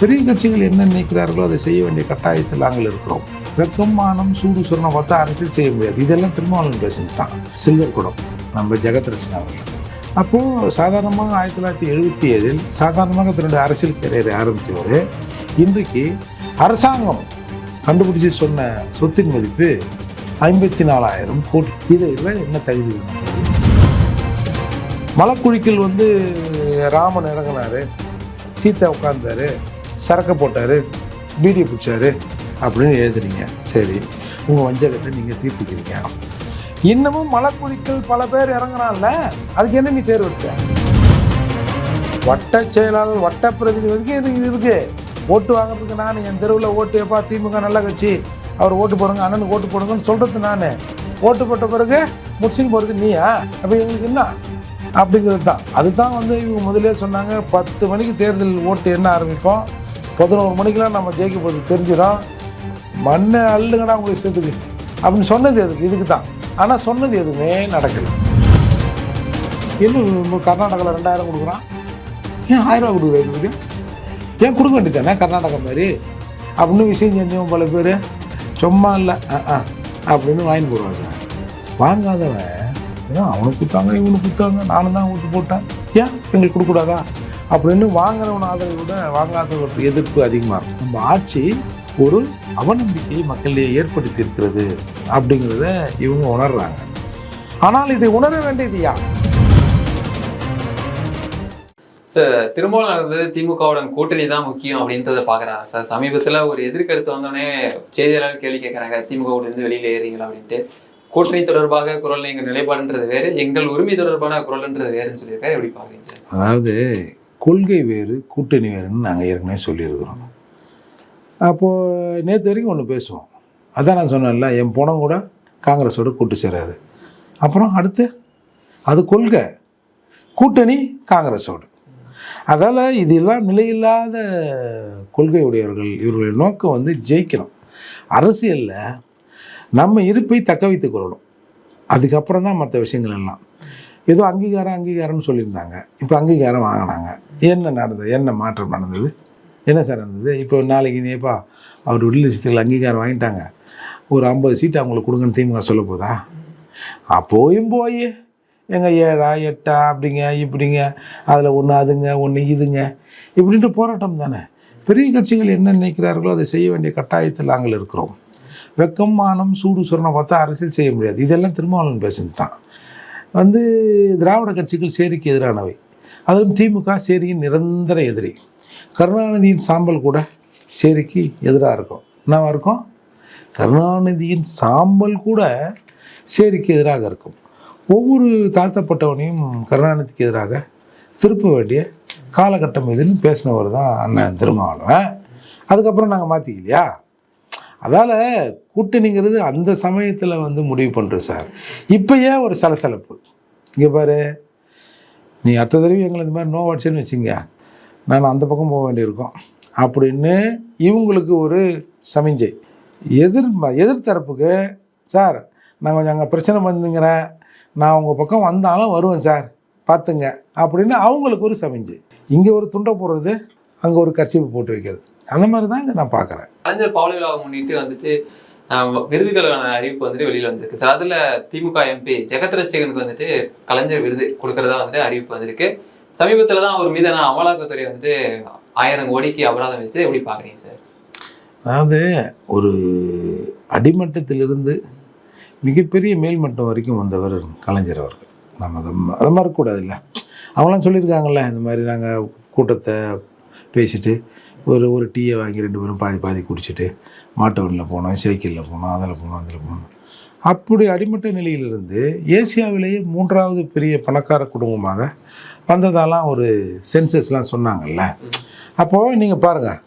பெரிய கட்சிகள் என்ன நினைக்கிறார்களோ அதை செய்ய வேண்டிய கட்டாயத்தில் நாங்கள் இருக்கிறோம். வெப்பமானம் சூடு சுரணம் பார்த்தா அரசியல் செய்ய முடியாது. இதெல்லாம் திருமாவளவன் பேசுனது தான். சில்வர் குடம். நம்ம ஜெகத் ரச்சனா அவர்கள். அப்போது சாதாரணமாக ஆயிரத்தி தொள்ளாயிரத்தி எழுபத்தி ஏழில் சாதாரணமாக தன்னுடைய அரசியல் கரியரை ஆரம்பித்தவர் இன்றைக்கு அரசாங்கம் கண்டுபிடிச்சி சொன்ன சொத்தின் மதிப்பு ஐம்பத்தி நாலாயிரம் கோடி. இதை என்ன தகுதி மலக்குழிக்கில் வந்து ராமன் இறங்கினார். சீதா உட்கார்ந்தாரு. சரக்கு போட்டாரு பீடி பிடிச்சாரு அப்படின்னு எழுதுறீங்க. சரி உங்கள் வஞ்சகத்தை நீங்கள் தீர்த்துக்கிறீங்க. இன்னமும் மலக்குழிக்கள் பல பேர் இறங்குறான்ல அதுக்கு என்ன நீ தேர்வு வச்ச வட்ட செயலாளர் வட்ட பிரதிநிதிக்கு வரைக்கும் இருக்கு. ஓட்டு வாங்குறதுக்கு நான் என் தெருவில் ஓட்டு எப்பா திமுக நல்ல கட்சி. அவர் ஓட்டு போடுங்க அண்ணனுக்கு ஓட்டு போடுங்கன்னு சொல்கிறது நான். ஓட்டு போட்ட பிறகு முடிச்சுன்னு போகிறது நீயா? அப்போ எங்களுக்கு என்ன? அப்படிங்கிறது தான். அதுதான் வந்து இவங்க முதலே சொன்னாங்க பத்து மணிக்கு தேர்தல் ஓட்டு என்ன ஆரம்பிப்போம்? பதினோரு மணிக்கெலாம் நம்ம ஜெயிக்க போகிறது தெரிஞ்சிடும் மண்ணை அள்ளுங்கடா உங்களுக்கு இஷ்டத்துக்கு. அப்படின்னு சொன்னது எதுக்கு? இதுக்கு தான் ஆனால் சொன்னது எதுவுமே நடக்கலை. இன்னும் கர்நாடகாவில் ரெண்டாயிரம் கொடுக்குறான். ஏன் ஆயிரம் ரூபா கொடுக்குறது ஏன் கொடுக்க வேண்டியதானே கர்நாடகா மாதிரி. அப்படின்னு விஷயம் செஞ்சவன் பல பேர். சும்மா இல்லை. ஆ அப்படின்னு வாங்கி போடுவாங்க. சார் வாங்காதவன். ஏன் அவனுக்கு கொடுத்தாங்க இவனுக்கு கொடுத்தாங்க. நானும் தான் ஊற்று போட்டேன். ஏன்? எங்களுக்கு கொடுக்கூடாதா அப்படின்னு வாங்குறவன் ஆதரவை விட வாங்காதவருக்கு எதிர்ப்பு அதிகமாக இருக்கும். நம்ம ஆட்சி ஒரு அவநம்பிக்கையை மக்களிடையே ஏற்படுத்தி இருக்கிறது அப்படிங்கிறத இவங்க உணர்றாங்க. ஆனால் இதை உணர வேண்டியது யார்? சார் திருமாவளவன் இருந்தது திமுகவுடன் கூட்டணி தான் முக்கியம் அப்படின்றத பாக்குறாங்க சார் சமீபத்துல ஒரு எதிர்கருத்து வந்தோடனே செய்தியாளர் கேள்வி கேட்கறாங்க இருந்து வெளியில ஏறீங்களா அப்படின்ட்டு. கூட்டணி தொடர்பாக குரல் எங்க நிலைப்பாடுன்றது வேறு எங்கள் உரிமை தொடர்பான குரல்ன்றது வேறுன்னு சொல்லியிருக்காரு. எப்படி பாக்குறீங்க சார்? அதாவது கொள்கை வேறு கூட்டணி வேறுன்னு நாங்கள் ஏற்கனவே சொல்லியிருக்கிறோம். அப்போது நேற்று வரைக்கும் ஒன்று பேசுவோம். அதான் நான் சொன்னேன்ல என் பணம் கூட காங்கிரஸோட கூட்டு சேராது அப்புறம் அடுத்து அது கொள்கை கூட்டணி காங்கிரஸோடு. அதால் இதெல்லாம் நிலையில்லாத கொள்கை உடையவர்கள் இவர்களுடைய நோக்கம் வந்து ஜெயிக்கணும். அரசியலில் நம்ம இருப்பை தக்க வைத்துக் கொள்ளணும். அதுக்கப்புறம் தான் மற்ற விஷயங்கள் எல்லாம். ஏதோ அங்கீகாரம் அங்கீகாரம்னு சொல்லியிருந்தாங்க. இப்போ அங்கீகாரம் வாங்கினாங்க. என்ன நடந்தது? என்ன மாற்றம் நடந்தது? என்ன சார் நடந்தது? இப்போ நாளைக்கு நீப்பா அவர் விடுதலை சிறுத்தைகள் அங்கீகாரம் வாங்கிட்டாங்க. ஒரு ஐம்பது சீட்டு அவங்களுக்கு கொடுங்கன்னு திமுக சொல்ல போதா? அப்போயும் போய். எங்கள் ஏழா எட்டா அப்படிங்க இப்படிங்க அதில் ஒன்று அதுங்க ஒன்று இதுங்க. இப்படின்ட்டு போராட்டம் தானே. பெரிய கட்சிகள் என்ன நினைக்கிறார்களோ அதை செய்ய வேண்டிய கட்டாயத்தில் நாங்கள் இருக்கிறோம். வெக்கம் மானம் சூடு சுரணம் பார்த்தா அரசியல் செய்ய முடியாது. இதெல்லாம் திருமாவளவன் பேசுனது தான். வந்து திராவிட கட்சிகள் சேரிக்கு எதிரானவை. அதிலும் திமுக சேரியின் நிரந்தர எதிரி. கருணாநிதியின் சாம்பல் கூட சேரிக்கு எதிராக இருக்கும். என்னவா இருக்கும்? கருணாநிதியின் சாம்பல் கூட சேரிக்கு எதிராக இருக்கும். ஒவ்வொரு தாழ்த்தப்பட்டவனையும் கருணாநிதிக்கு எதிராக திருப்ப வேண்டிய காலகட்டம் இதுன்னு பேசினவர் தான் அண்ணன் திருமாவளவன். அதுக்கப்புறம் நாங்கள் மாற்றிக்கலையா அதால் கூட்டணிங்கிறது அந்த சமயத்தில் வந்து முடிவு பண்ணுறோம் சார். இப்போ ஏன் ஒரு சலசலப்பு? இங்கே பாரு. நீ அடுத்த தடவை எங்களை இந்த மாதிரி நோ அடிச்சுன்னு வச்சுங்க. நான் அந்த பக்கம் போக வேண்டியிருக்கோம். அப்படின்னு இவங்களுக்கு ஒரு சமிஞ்சை. எதிர் எதிர்த்தரப்புக்கு சார் நான் கொஞ்சம் அங்கே பிரச்சனை பண்ணுங்கிறேன். நான் உங்கள் பக்கம் வந்தாலும் வருவேன் சார். பார்த்துங்க. அப்படின்னு அவங்களுக்கு ஒரு சமிஞ்சை. இங்கே ஒரு துண்டை போடுறது அங்கே ஒரு கர்ச்சிப்பு போட்டு வைக்கிறது. அந்த மாதிரி தான் இதை நான் பார்க்குறேன். கலைஞர் பவள விழாவை முன்னிட்டு வந்துட்டு ஆஹ், விருதுகளுக்கான அறிவிப்பு வந்துட்டு வெளியில வந்திருக்கு. சார் அதுல திமுக எம்பி ஜெகத் ரட்சகனுக்கு வந்துட்டு கலைஞர் விருது கொடுக்கறதா வந்துட்டு அறிவிப்பு வந்திருக்கு. சமீபத்துல தான் அவர் மீதான அமலாக்கத்துறை வந்துட்டு ஆயிரம் கோடிக்கு அபராதம் வச்சு எப்படி பாக்குறீங்க சார்? அதாவது ஒரு அடிமட்டத்திலிருந்து மிகப்பெரிய மேல்மட்டம் வரைக்கும் வந்தவர் கலைஞர் அவர்கள். நம்ம அதை அதை மறக்கக்கூடாது இல்லை அவங்களாம் சொல்லியிருக்காங்கல்ல இந்த மாதிரி நாங்கள் கூட்டத்தை பேசிட்டு ஒரு ஒரு டீயை வாங்கி ரெண்டு பேரும் பாதி பாதி குடிச்சிட்டு மாட்டு வண்டியில் போனோம் சைக்கிளில் போனோம் அதில் போனோம் அதில் போனோம். அப்படி அடிமட்ட நிலையிலிருந்து ஏசியாவிலேயே மூன்றாவது பெரிய பணக்கார குடும்பமாக வந்ததாலாம் ஒரு சென்சஸ்லாம் சொன்னாங்கல்ல. அப்போது நீங்கள் பாருங்கள்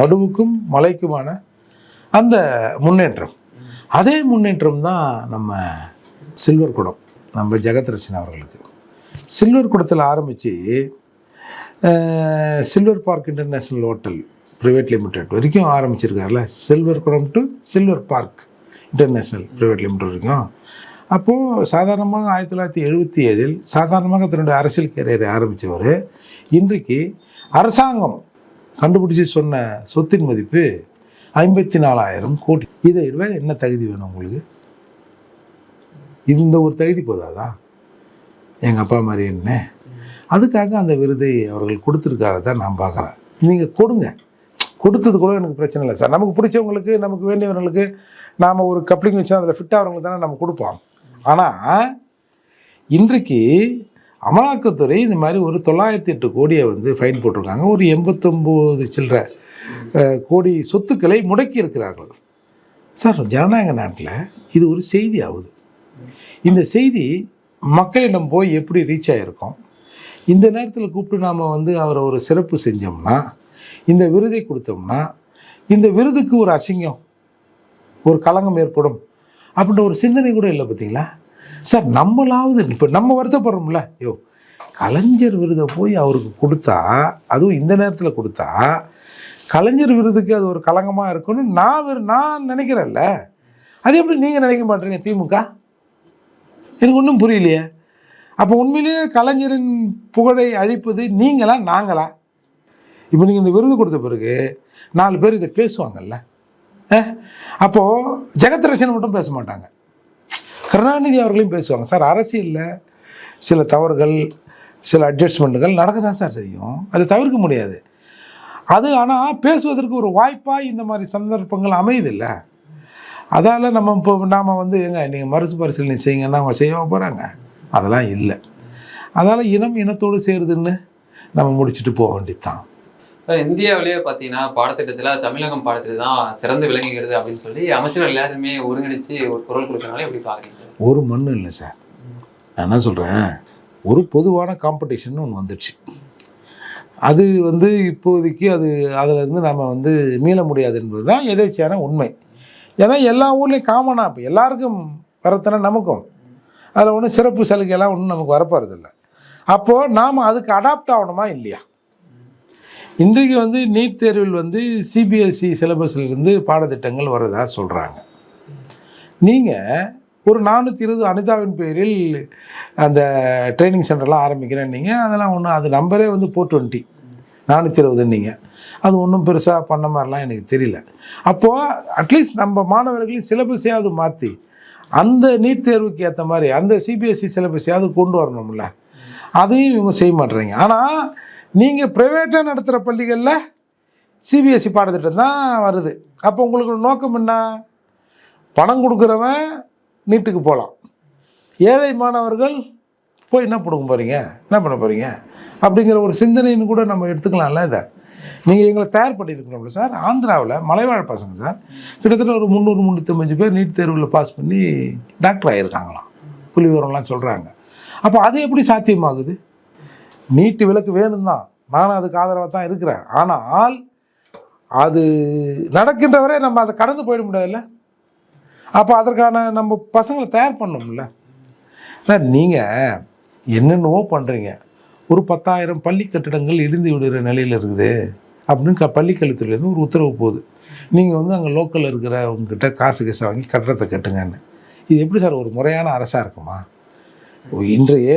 மடுவுக்கும் மலைக்குமான அந்த முன்னேற்றம். அதே முன்னேற்றம் தான் நம்ம சில்வர் குடம் நம்ம ஜெகத் ரட்சன் அவர்களுக்கு. சில்வர் குடத்தில் ஆரம்பித்து silver park international hotel private limited வரைக்கும் ஆரம்பிச்சிருக்காருல. சில்வர் குளம் to silver park international private limited வரைக்கும். அப்போது சாதாரணமாக ஆயிரத்தி தொள்ளாயிரத்தி எழுபத்தி ஏழில் சாதாரணமாக தன்னுடைய அரசியல் கேரியரை ஆரம்பித்தவர் இன்றைக்கு அரசாங்கம் கண்டுபிடிச்சி சொன்ன சொத்தின் மதிப்பு ஐம்பத்தி நாலாயிரம் கோடி. இதை விட என்ன தகுதி வேணும் உங்களுக்கு? இது இந்த ஒரு தகுதி போதாதா? எங்கள் அப்பா மாதிரி என்ன? அதுக்காக அந்த விருதை அவர்கள் கொடுத்துருக்காரு தான் நான் பார்க்குறேன். நீங்கள் கொடுங்க. கொடுத்தது கூட எனக்கு பிரச்சனை இல்லை சார். நமக்கு பிடிச்சவங்களுக்கு நமக்கு வேண்டியவர்களுக்கு நாம் ஒரு கப்ளிங் வச்சு அதில் ஃபிட் ஆகிறவங்களுக்கு தானே நம்ம கொடுப்போம். ஆனால் இன்றைக்கு அமலாக்கத்துறை இந்த மாதிரி ஒரு தொள்ளாயிரத்தி எட்டு கோடியை வந்து ஃபைன் போட்டிருக்காங்க. ஒரு எண்பத்தொம்போது சில்லற கோடி சொத்துக்களை முடக்கி இருக்கிறார்கள். சார் ஜனநாயக நாட்டில் இது ஒரு செய்தி ஆகுது இந்த செய்தி மக்களிடம் போய் எப்படி ரீச் ஆகிருக்கும் இந்த நேரத்தில் கூப்பிட்டு நாம் வந்து அவரை ஒரு சிறப்பு செஞ்சோம்னா இந்த விருதை கொடுத்தோம்னா இந்த விருதுக்கு ஒரு அசிங்கம் ஒரு களங்கம் ஏற்படும் அப்படின்ற ஒரு சிந்தனை கூட இல்லை பார்த்தீங்களா? சார் நம்மளாவது இப்போ நம்ம வருத்தப்படுறோம்ல. ஐயோ கலைஞர் விருதை போய் அவருக்கு கொடுத்தா அதுவும் இந்த நேரத்தில் கொடுத்தா கலைஞர் விருதுக்கு அது ஒரு களங்கமாக இருக்கும்னு நான் நான் நினைக்கிறேன்ல. அது எப்படி நீங்கள் நினைக்க மாட்டீங்க திமுக? எனக்கு ஒன்றும் புரியலையே. அப்போ உண்மையிலேயே கலைஞரின் புகழை அழிப்பது நீங்களா நாங்களா? இப்போ நீங்கள் இந்த விருது கொடுத்த பிறகு நாலு பேர் இதை பேசுவாங்கல்ல? அப்போது அப்போ ஜெகத் ரட்சன் மட்டும் பேச மாட்டாங்க. கருணாநிதி அவர்களையும் பேசுவாங்க. சார் அரசியலில் சில தவறுகள் சில அட்ஜஸ்ட்மெண்ட்டுகள் நடக்க தான் சார் செய்யும்? அதை தவிர்க்க முடியாது. அது ஆனால் பேசுவதற்கு ஒரு வாய்ப்பாக இந்த மாதிரி சந்தர்ப்பங்கள் அமையுதில்ல. அதால் நம்ம இப்போ நாம் வந்து எங்க நீங்கள் மறுசு பரிசீலனை செய்யுங்கன்னா அவங்க செய்ய போகிறாங்க அதெல்லாம் இல்லை. அதால் இனம் இனத்தோடு சேருதுன்னு நம்ம முடிச்சுட்டு போக வேண்டியதுதான். இந்தியாவிலேயே பார்த்தீங்கன்னா பாடத்திட்டத்துல தமிழகம் பாடத்திட்டம் தான் சிறந்து விளங்குகிறது அப்படின்னு சொல்லி அமைச்சர்கள் எல்லாருமே ஒருங்கிணைச்சு ஒரு குரல் கொடுக்கறனால எப்படி பாக்குறீங்க. சார்? ஒரு மண்ணு இல்லை சார். நான் என்ன சொல்கிறேன் ஒரு பொதுவான காம்படிஷன் ஒன்று வந்துடுச்சு. அது வந்து இப்போதைக்கு அது அதிலிருந்து நம்ம வந்து மீள முடியாது என்பது தான் எதேச்சியான உண்மை. ஏன்னா எல்லா ஊர்லேயும் காமனாக இப்போ எல்லாருக்கும் வரத்தானே நமக்கும். அதில் ஒன்றும் சிறப்பு சலுகையெல்லாம் ஒன்றும் நமக்கு வரப்போகிறதில்ல அப்போது நாம் அதுக்கு அடாப்ட் ஆகணுமா இல்லையா? இன்றைக்கு வந்து நீட் தேர்வில் வந்து சிபிஎஸ்சி சிலபஸ்லேருந்து பாடத்திட்டங்கள் வரதா சொல்கிறாங்க நீங்கள் ஒரு நானூற்றி இருபது அனிதாவின் பேரில் அந்த ட்ரைனிங் சென்டர்லாம் ஆரம்பிக்கிறேன் நீங்கள் அதெல்லாம் ஒன்றும் அது நம்பரே வந்து ஃபோர் டுவெண்ட்டி நானூற்றி இருபதுன்னீங்க அது ஒன்றும் பெருசாக பண்ண மாதிரிலாம் எனக்கு தெரியல. அப்போது அட்லீஸ்ட் நம்ம மாணவர்களின் சிலபஸையாவது மாற்றி அந்த நீட் தேர்வுக்கு ஏற்ற மாதிரி அந்த சிபிஎஸ்சி சிலபஸையாவது கொண்டு வரணும்ல. அதையும் இவங்க செய்ய மாட்டுறீங்க. ஆனால் நீங்கள் ப்ரைவேட்டாக நடத்துகிற பள்ளிகளில் சிபிஎஸ்சி பாடத்திட்டம் தான் வருது. அப்போ உங்களுக்கு நோக்கம் என்ன? பணம் கொடுக்குறவன் நீட்டுக்கு போகலாம் ஏழை மாணவர்கள் போய் என்ன பிடுங்க போகிறீங்க என்ன பண்ண போகிறீங்க அப்படிங்கிற ஒரு சிந்தனைன்னு கூட நம்ம எடுத்துக்கலாம்ல இதை. நீங்கள் எங்களை தயார் பண்ணியிருக்கணும்ல சார் ஆந்திராவில் மலைவாழ் பசங்க சார் கிட்டத்தட்ட ஒரு முந்நூறு முந்நூற்றம்பஞ்சு பேர் நீட் தேர்வில் பாஸ் பண்ணி டாக்டர் ஆகியிருக்காங்களாம் புள்ளி விவரம்லாம் சொல்கிறாங்க அப்போ அது எப்படி சாத்தியமாகுது? நீட்டு விலக்கு வேணும் தான். நானும் அதுக்கு ஆதரவாக தான் இருக்கிறேன். ஆனால் அது நடக்கின்ற வரை நம்ம அதை கடந்து போயிட முடியாதுல்ல? அப்போ அதற்கான நம்ம பசங்களை தயார் பண்ணணும்ல? சார் நீங்கள் என்னென்னவோ பண்ணுறீங்க ஒரு பத்தாயிரம் பள்ளி கட்டிடங்கள் இடிந்து விடுகிற நிலையில் இருக்குது. அப்படின்னு க பள்ளிக்கல்வித்துறையிலேருந்து ஒரு உத்தரவு போகுது. நீங்கள் வந்து அங்கே லோக்கலில் இருக்கிறவங்கக்கிட்ட காசு கீசை வாங்கி கட்டடத்தை கட்டுங்கன்னு. இது எப்படி சார் ஒரு முறையான அரசாக இருக்குமா? இன்றைய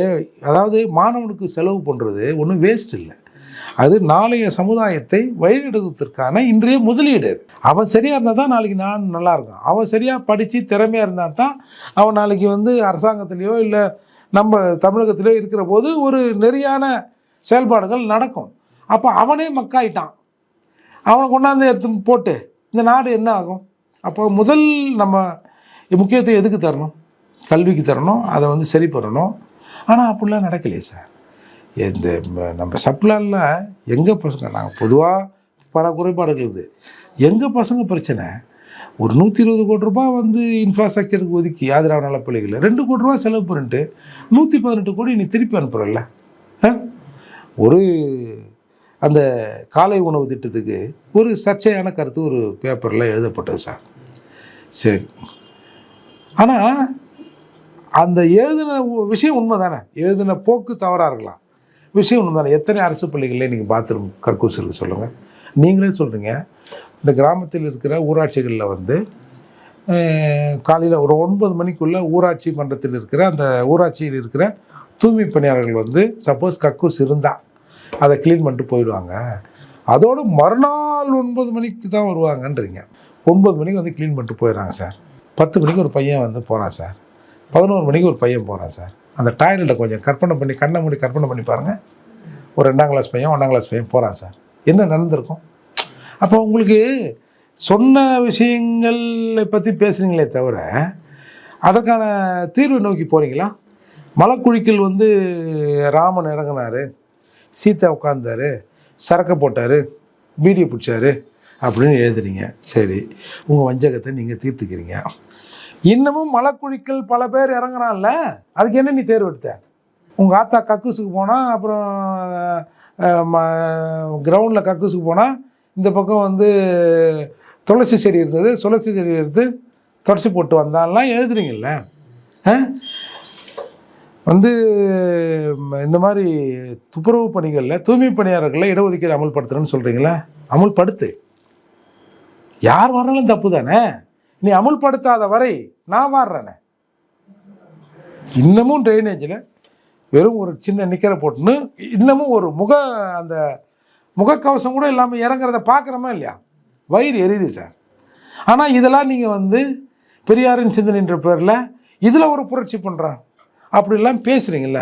அதாவது மாணவனுக்கு செலவு பண்ணுறது ஒன்றும் வேஸ்ட் இல்லை. அது நாளைய சமுதாயத்தை வழிநடத்துவதற்கான இன்றைய முதலீடு அவன் சரியாக இருந்தால் தான் நாளைக்கு நான் நல்லா இருக்கும் அவன் சரியாக படித்து திறமையாக இருந்தால் தான் அவன் நாளைக்கு வந்து அரசாங்கத்திலேயோ இல்லை நம்ம தமிழகத்திலேயோ இருக்கிற போது ஒரு நெறியான செயல்பாடுகள் நடக்கும். அப்போ அவனே மக்காயிட்டான். அவனை கொண்டாந்து எடுத்து போட்டு இந்த நாடு என்ன ஆகும்? அப்போ முதல் நம்ம முக்கியத்துவம் எதுக்கு தரணும்? கல்விக்கு தரணும் அதை வந்து சரி பண்ணணும். ஆனால் அப்படிலாம் நடக்கலையே சார். இந்த நம்ம சப்ளானில் எங்கள் பசங்க நாங்கள் பொதுவாக பல குறைபாடுகள் இருக்குது. எங்கள் பசங்க பிரச்சனை ஒரு நூற்றி இருபது கோடி ரூபாய் வந்து இன்ஃப்ராஸ்ட்ரக்சருக்கு ஒதுக்கி ஆதரவு பிள்ளைகள் ரெண்டு கோடி ரூபா செலவு பண்ணிட்டு நூற்றி பதினெட்டு கோடி நீ திருப்பி அனுப்புகிறல்ல ஒரு அந்த காலை உணவு திட்டத்துக்கு ஒரு சர்ச்சையான கருத்து ஒரு பேப்பரில் எழுதப்பட்டது சார். சரி. ஆனால் அந்த எழுதின உ- விஷயம் உண்மை தானே எழுதின போக்கு தவறாக இருக்கலாம். விஷயம் உண்மை தானே எத்தனை அரசு பள்ளிகளில் நீங்கள் பாத்ரூம் கக்கூஸ் இருக்கு சொல்லுங்கள் நீங்களே சொல்கிறீங்க இந்த கிராமத்தில் இருக்கிற ஊராட்சிகளில் வந்து காலையில் ஒரு ஒன்பது மணிக்குள்ளே ஊராட்சி மன்றத்தில் இருக்கிற அந்த ஊராட்சியில் இருக்கிற தூய்மை பணியாளர்கள் வந்து சப்போஸ் கக்கூஸ் இருந்தால் அதை க்ளீன் பண்ணிட்டு போயிடுவாங்க. அதோடு மறுநாள் ஒன்பது மணிக்கு தான் வருவாங்கன்றீங்க. ஒன்பது மணிக்கு வந்து க்ளீன் பண்ணிட்டு போயிடுறாங்க சார் பத்து மணிக்கு ஒரு பையன் வந்து போகிறான் சார் பதினோரு மணிக்கு ஒரு பையன் போகிறான் சார் அந்த டாய்லெட்டை கொஞ்சம் கற்பனை பண்ணி கண்ணை மூடி கற்பனை பண்ணி பாருங்கள் ஒரு ரெண்டாம் கிளாஸ் பையன் ஒன்றாம் கிளாஸ் பையன் போகிறான் சார் என்ன நடந்திருக்கும்? அப்போ உங்களுக்கு சொன்ன விஷயங்களை பற்றி பேசுகிறீங்களே தவிர அதற்கான தீர்வை நோக்கி போகிறீங்களா மலைக்குழிக்கல் வந்து ராமன் இறங்கினார். சீதா உட்காந்தாரு சரக்கை போட்டார் பீடியை பிடிச்சாரு அப்படின்னு எழுதுறீங்க. சரி உங்கள் வஞ்சகத்தை நீங்கள் தீர்த்துக்கிறீங்க. இன்னமும் மலைக்குழிக்கல் பல பேர் இறங்குறான்ல அதுக்கு என்ன நீ தேர்வு எடுத்த? உங்கள் ஆத்தா கக்கூசுக்கு போனால் அப்புறம் கிரவுண்டில் கக்கூசுக்கு போனால் இந்த பக்கம் வந்து துளசி செடி இருந்தது துளசி செடி எடுத்து துளசி போட்டு வந்தாலாம் எழுதுறீங்கல்ல. ஆ? வந்து இந்த மாதிரி துப்புரவு பணிகளில் தூய்மை பணியாளர்களை இடஒதுக்கீடு அமல்படுத்துறேன்னு சொல்கிறீங்களே அமல்படுத்து. யார் வரணும் தப்பு தானே? நீ அமுல்படுத்தாத வரை நான் வாடுறேனே இன்னமும் ட்ரைனேஜில் வெறும் ஒரு சின்ன நிக்கரை போட்டுன்னு இன்னமும் ஒரு முக அந்த முகக்கவசம் கூட இல்லாமல் இறங்குறத பார்க்குறோமா இல்லையா? வயிறு எரியுது சார். ஆனால் இதெல்லாம் நீங்கள் வந்து பெரியாரின் சிந்தனைன்ற பேரில் இதில் ஒரு புரட்சி பண்ணுறான் அப்படிலாம் பேசுகிறீங்கள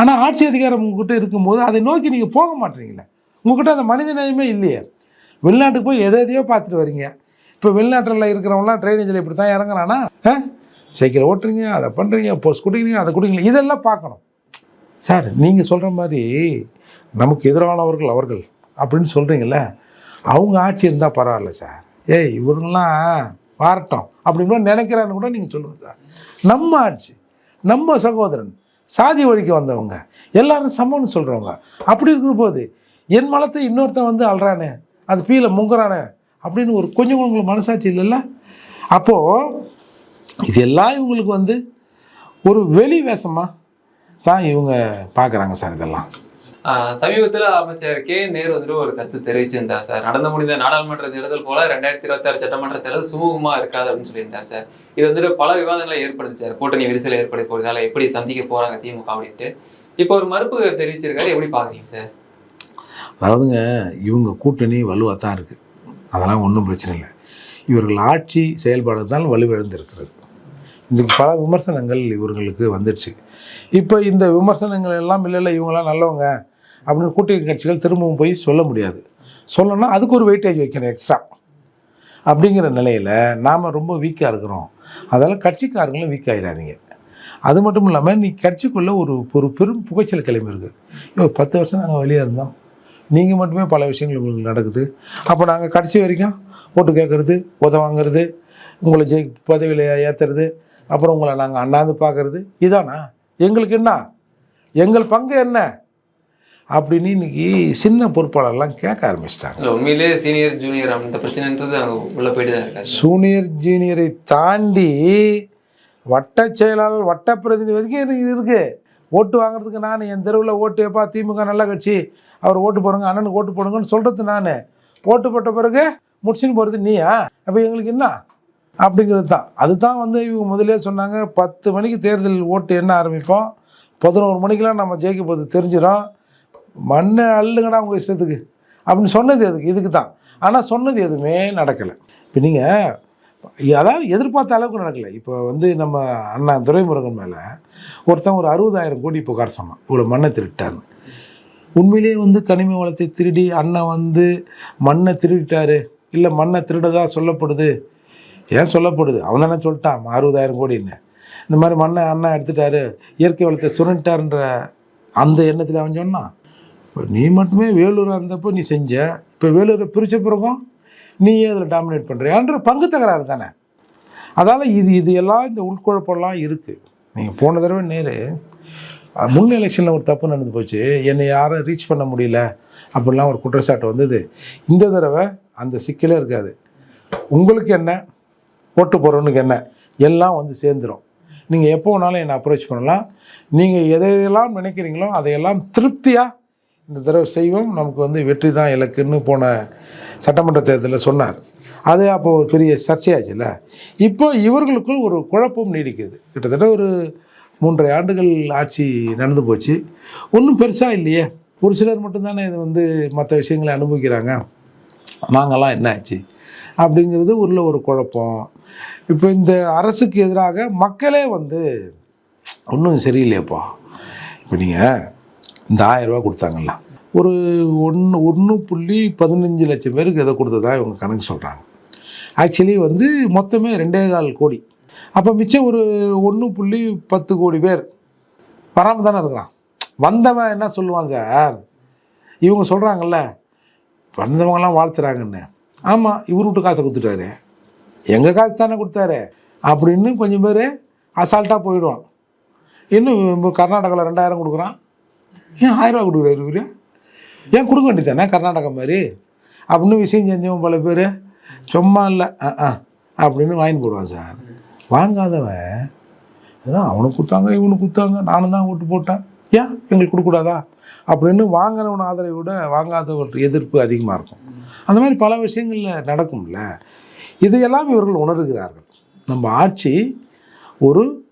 ஆனால் ஆட்சி அதிகாரம் உங்ககிட்ட இருக்கும்போது அதை நோக்கி நீங்கள் போக மாட்டீங்களே உங்ககிட்ட அந்த மனித நேயமே இல்லையே. வெளிநாட்டுக்கு போய் எதை எதையோ பார்த்துட்டு வரீங்க. இப்போ வெளிநாட்டில் இருக்கிறவங்களாம் ட்ரைனேஜில் இப்படி தான் இறங்குறானா? ஆ? சைக்கிள் ஓட்டுறீங்க அதை பண்ணுறீங்க போஸ்ட் கொடுக்குறீங்க அதை கொடுக்குறீங்க. இதெல்லாம் பார்க்கணும். சார் நீங்கள் சொல்கிற மாதிரி நமக்கு எதிரானவர்கள் அவர்கள் அப்படின்னு சொல்கிறீங்கள அவங்க ஆட்சி இருந்தால் பரவாயில்ல சார். ஏய் இவங்களாம் வாரட்டும். அப்படின்னு நினைக்கிறான்னு கூட நீங்கள் சொல்லுங்கள் சார். நம்ம ஆட்சி நம்ம சகோதரன் சாதி ஒழிக்க வந்தவங்க எல்லாரும் சமம்னு சொல்கிறவங்க அப்படி இருக்கும்போது போது என் மலத்தை இன்னொருத்தன் வந்து அல்றானே அது பீல முங்குறானே அப்படின்னு ஒரு கொஞ்சம் உங்களுக்கு மனசாட்சி இல்லைல்ல? அப்போது இதெல்லாம் இவங்களுக்கு வந்து ஒரு வெளி வேஷமாக தான் இவங்க பார்க்குறாங்க சார் இதெல்லாம். சமீபத்தில் அமைச்சர் கே. நேரு வந்துட்டு ஒரு கருத்து தெரிவிச்சிருந்தார் சார். நடந்து முடிந்த நாடாளுமன்ற தேர்தல் போல ரெண்டாயிரத்தி இருபத்தாறு சட்டமன்ற தேர்தல் சுமூகமாக இருக்காது அப்படின்னு சொல்லியிருந்தார் சார். இது வந்துட்டு பல விவாதங்களை ஏற்படுது சார் கூட்டணி விரிசல் ஏற்பட போகிறதால எப்படி சந்திக்க போறாங்க திமுக அப்படின்ட்டு. இப்போ ஒரு மறுப்பு தெரிவிச்சிருக்காரு. எப்படி பாக்குறீங்க சார்? அதாவதுங்க இவங்க கூட்டணி வலுவாக தான் இருக்குது அதெல்லாம் ஒன்றும் பிரச்சனை இல்லை. இவர்கள் ஆட்சி செயல்பாடு தான் வலுவிழந்திருக்கிறது. இதுக்கு பல விமர்சனங்கள் இவர்களுக்கு வந்துடுச்சு. இப்போ இந்த விமர்சனங்கள் எல்லாம் இல்லை இல்லை இவங்களாம் நல்லவங்க அப்படின்னு கூட்டணி கட்சிகள் திரும்பவும் போய் சொல்ல முடியாது. சொல்லணும்னா அதுக்கு ஒரு வெயிட்டேஜ் வைக்கணும் எக்ஸ்ட்ரா அப்படிங்கிற நிலையில் நாம் ரொம்ப வீக்காக இருக்கிறோம். அதனால் கட்சிக்காரங்களும் வீக் ஆகிடாதீங்க அது மட்டும் இல்லாமல் நீ கட்சிக்குள்ளே ஒரு ஒரு பெரும் புகைச்சல் கிளம்பி இருக்குது இப்போ பத்து வருஷம் நாங்கள் வெளியே இருந்தோம். நீங்கள் மட்டுமே பல விஷயங்கள் உங்களுக்கு நடக்குது. அப்போ நாங்கள் கடைசி வரைக்கும் ஓட்டு கேட்குறது உத வாங்குறது உங்களை ஜெய் பதவியில் ஏற்றுறது அப்புறம் உங்களை நாங்கள் அண்ணாந்து பார்க்குறது இதானா? எங்களுக்கு என்ன? எங்கள் பங்கு என்ன? அப்படின்னு இன்னைக்கு சின்ன பொறுப்பாளர்லாம் கேட்க ஆரம்பிச்சிட்டாங்க. இல்ல உண்மையிலேயே சீனியர் ஜூனியர் அந்த பிரச்சனைன்றது அங்க உள்ள போயிட்டு தான் இருக்காரு சூனியர் ஜூனியரை தாண்டி வட்ட செயலாளர் வட்ட பிரதிநிதி வரைக்கும் எனக்கு இருக்கு. ஓட்டு வாங்குறதுக்கு நான் என் தெருவில் ஓட்டு எப்பா திமுக நல்ல கட்சி அவர் ஓட்டு போடுங்க அண்ணனுக்கு ஓட்டு போடுங்கன்னு சொல்கிறது நான். ஓட்டு போட்ட பிறகு முடிச்சுன்னு போகிறது நீயா? அப்போ எங்களுக்கு என்ன? அப்படிங்கிறது தான். அதுதான் வந்து இவங்க முதலே சொன்னாங்க பத்து மணிக்கு தேர்தல் ஓட்டு என்ன ஆரம்பிப்போம். பதினோரு மணிக்கெலாம் நம்ம ஜெயிக்க போகிறது தெரிஞ்சிடும் மண்ணை அள்ளுங்கடா உங்கள் இஷ்டத்துக்கு. அப்படின்னு சொன்னது எதுக்கு? இதுக்கு தான். ஆனால் சொன்னது எதுவுமே நடக்கலை. இப்போ நீங்கள் அதாவது எதிர்பார்த்த அளவுக்கு நடக்கலை. இப்போ வந்து நம்ம அண்ணா துரைமுருகன் மேலே ஒருத்தன் ஒரு அறுபதாயிரம் கோடி புகார் சொன்னான். இவ்வளோ மண்ணை திருட்டான்னு. உண்மையிலேயே வந்து கனிம வளத்தை திருடி அண்ணன் வந்து மண்ணை திருடிட்டாரு. இல்லை மண்ணை திருடதா சொல்லப்படுது. ஏன் சொல்லப்படுது? அவன் தானே சொல்லிட்டான் அறுபதாயிரம் கோடின்னு. இந்த மாதிரி மண்ணை அண்ணன் எடுத்துட்டாரு. இயற்கை வளத்தை சுரண்டிட்டாருன்ற அந்த எண்ணத்தில் அவன் சொன்னான். இப்போ நீ மட்டுமே வேலூராக இருந்தப்போ நீ செஞ்ச இப்போ வேலூரை பிரித்த பிறகும் நீயே அதில் டாமினேட் பண்ணுறியான்ற பங்கு தகராறு தானே. அதால் இது இது எல்லாம் இந்த உள்குழப்பம்லாம் இருக்குது நீங்கள் போன தடவை நேரு முன் எலெக்ஷனில் ஒரு தப்பு நடந்து போச்சு. என்னை யாரும் ரீச் பண்ண முடியல. அப்படிலாம் ஒரு குற்றச்சாட்டு வந்தது. இந்த தடவை அந்த சிக்கலே இருக்காது. உங்களுக்கு என்ன? ஓட்டு போகிறவனுக்கு என்ன? எல்லாம் வந்து சேர்ந்துடும் நீங்கள் எப்போ வேணாலும் என்னை அப்ரோச் பண்ணலாம். நீங்கள் எதையெல்லாம் நினைக்கிறீங்களோ அதையெல்லாம் திருப்தியாக இந்த தடவை செய்வோம். நமக்கு வந்து வெற்றி தான் இலக்குன்னு போன சட்டமன்ற தேர்தலில் சொன்னார். அது அப்போ ஒரு பெரிய சர்ச்சையாச்சுல்ல? இப்போ இவர்களுக்குள் ஒரு குழப்பம் நீடிக்குது. கிட்டத்தட்ட ஒரு மூன்றரை ஆண்டுகள் ஆட்சி நடந்து போச்சு. ஒன்றும் பெருசாக இல்லையே. ஒரு சிலர் மட்டும்தானே இது வந்து மற்ற விஷயங்களை அனுபவிக்கிறாங்க. நாங்கள்லாம் என்ன ஆச்சு? அப்படிங்கிறது உள்ள ஒரு குழப்பம். இப்போ இந்த அரசுக்கு எதிராக மக்களே வந்து ஒன்றும் சரியில்லையப்பா. இப்போ நீங்கள் இந்த ஆயிரம் கொடுத்தாங்கல்ல. ஒரு ஒன்று ஒன்று புள்ளி பதினஞ்சு லட்சம் பேருக்கு இதை கொடுத்ததா இவங்க கணக்கு சொல்கிறாங்க ஆக்சுவலி வந்து மொத்தமே ரெண்டே கால் கோடி. அப்போ மிச்சம் ஒரு ஒன்று புள்ளி பத்து கோடி பேர் வராமல் தானே இருக்கிறான் வந்தவன் என்ன சொல்லுவான் சார்? இவங்க சொல்கிறாங்கல்ல வந்தவங்கலாம் வாழ்த்துறாங்கன்னு. ஆமாம் இவர் விட்டு காசை கொடுத்துட்டாரு. எங்கள் காசு தானே கொடுத்தாரு? அப்படின்னு கொஞ்சம் பேர் அசால்ட்டாக போயிடுவான். இன்னும் கர்நாடகாவில் ரெண்டாயிரம் கொடுக்குறான். ஏன் ஆயிரம் ரூபா கொடுக்குறாரு இவர்? ஏன் கொடுக்க வேண்டியதானே கர்நாடகா மாதிரி? அப்படின்னு விஷயம் செஞ்சவன் பல பேர். சும்மா இல்லை. ஆ ஆ அப்படின்னு வாங்கி போடுவான் சார். வாங்காதவன் அதான் அவனுக்கு கொடுத்தாங்க இவனுக்கு கொடுத்தாங்க. நானும் தான் ஓட்டு போட்டேன். ஏன்? எங்களுக்கு கொடுக்கக்கூடாதா? அப்படின்னு வாங்கினவன் ஆதரவை விட வாங்காதவர்கள் எதிர்ப்பு அதிகமாக இருக்கும். அந்த மாதிரி பல விஷயங்களில் நடக்கும்ல. இதையெல்லாம் இவர்கள் உணர்கிறார்கள். நம்ம ஆட்சி ஒரு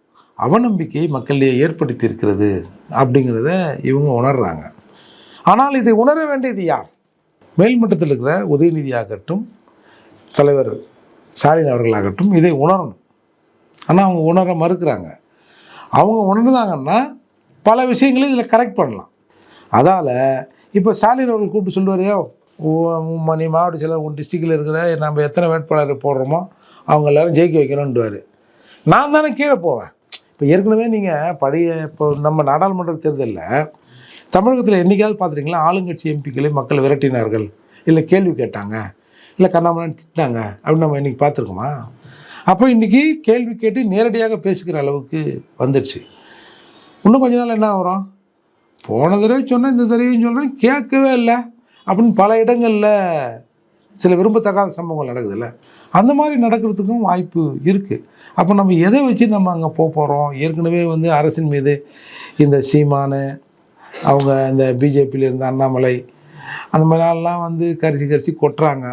அவநம்பிக்கையை மக்களிடையே ஏற்படுத்தி இருக்கிறது அப்படிங்கிறத இவங்க உணர்றாங்க. ஆனால் இதை உணர வேண்டியது யார்? மேல்மட்டத்தில் இருக்கிற உதயநிதியாகட்டும் தலைவர் ஸ்டாலின் அவர்களாகட்டும் இதை உணரணும். ஆனால் அவங்க உணர மறுக்கிறாங்க. அவங்க உணர்ந்தாங்கன்னா பல விஷயங்களை இதில் கரெக்ட் பண்ணலாம். அதால் இப்போ ஸ்டாலின் அவர்கள் கூப்பிட்டு சொல்லுவாரையோ நீ மாவட்ட செயலர் உன் டிஸ்ட்ரிக்டில் இருக்கிற நம்ம எத்தனை வேட்பாளர் போடுறோமோ அவங்க எல்லாரும் ஜெயிக்க வைக்கணுன்டுவார் நான் தானே கீழே போவேன். இப்போ ஏற்கனவே நீங்கள் பழைய இப்போ நம்ம நாடாளுமன்ற தேர்தலில் தமிழகத்தில் என்றைக்காவது பார்த்துருக்கீங்களா ஆளுங்கட்சி எம்பிக்களை மக்கள் விரட்டினார்கள். இல்லை கேள்வி கேட்டாங்க. இல்லை கண்ணாமண்ணன் திட்டாங்க அப்படின்னு நம்ம இன்றைக்கி பார்த்துருக்கோமா அப்போ இன்றைக்கி கேள்வி கேட்டு நேரடியாக பேசுகிற அளவுக்கு வந்துடுச்சு இன்னும் கொஞ்ச நாள் என்ன வரும் போன தடவை சொன்னேன் இந்த தடவையும் சொல்கிறேன் கேட்கவே இல்லை. அப்படின்னு பல இடங்களில் சில விரும்பத்தகாத சம்பவங்கள் நடக்குதுல்ல? அந்த மாதிரி நடக்கிறதுக்கும் வாய்ப்பு இருக்குது அப்போ நம்ம எதை வச்சு நம்ம அங்கே போக போகிறோம் ஏற்கனவே வந்து அரசின் மீது இந்த சீமானு அவங்க இந்த பிஜேபியில் இருந்த அண்ணாமலை அந்த மாதிரிலாம் வந்து கரிசி கரிசி கொட்டுறாங்க.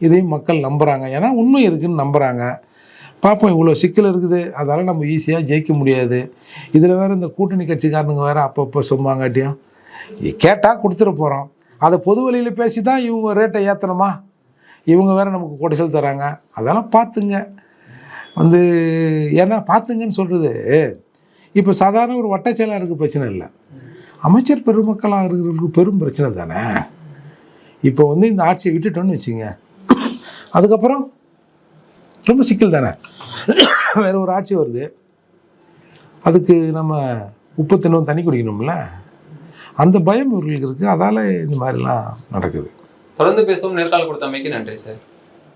இதையும் மக்கள் நம்புகிறாங்க ஏன்னா உண்மை இருக்குதுன்னு நம்புகிறாங்க பார்ப்போம் இவ்வளோ சிக்கல் இருக்குது. அதால் நம்ம ஈஸியாக ஜெயிக்க முடியாது. இதில் வேறு இந்த கூட்டணி கட்சிக்காரனுங்க வேறு அப்பப்போ சும்மாங்காட்டியும் கேட்டால் கொடுத்துட போகிறோம் அதை பொது வழியில் பேசி தான் இவங்க ரேட்டை ஏற்றணுமா இவங்க வேறு நமக்கு கொடைசல் தராங்க. அதெல்லாம் பார்த்துங்க. வந்து ஏன்னா பார்த்துங்கன்னு சொல்கிறது இப்போ சாதாரண ஒரு வட்டச் செயலாளருக்கு பிரச்சனை இல்லை. அமைச்சர் பெருமக்களாக இருக்கிறவங்களுக்கு பெரும் பிரச்சனை தானே? இப்போ வந்து இந்த ஆட்சியை விட்டுட்டோன்னு வச்சுங்க. அதுக்கப்புறம் ரொம்ப சிக்கல் தானே? வேறு ஒரு ஆட்சி வருது. அதுக்கு நம்ம உப்பு தின்னும் தண்ணி குடிக்கணும்ல. அந்த பயம் இவர்களுக்கு இருக்குது அதால் இந்த மாதிரிலாம் நடக்குது. தொடர்ந்து பேசுவோம். நேர்காணல் கொடுத்தமைக்கு நன்றி சார்.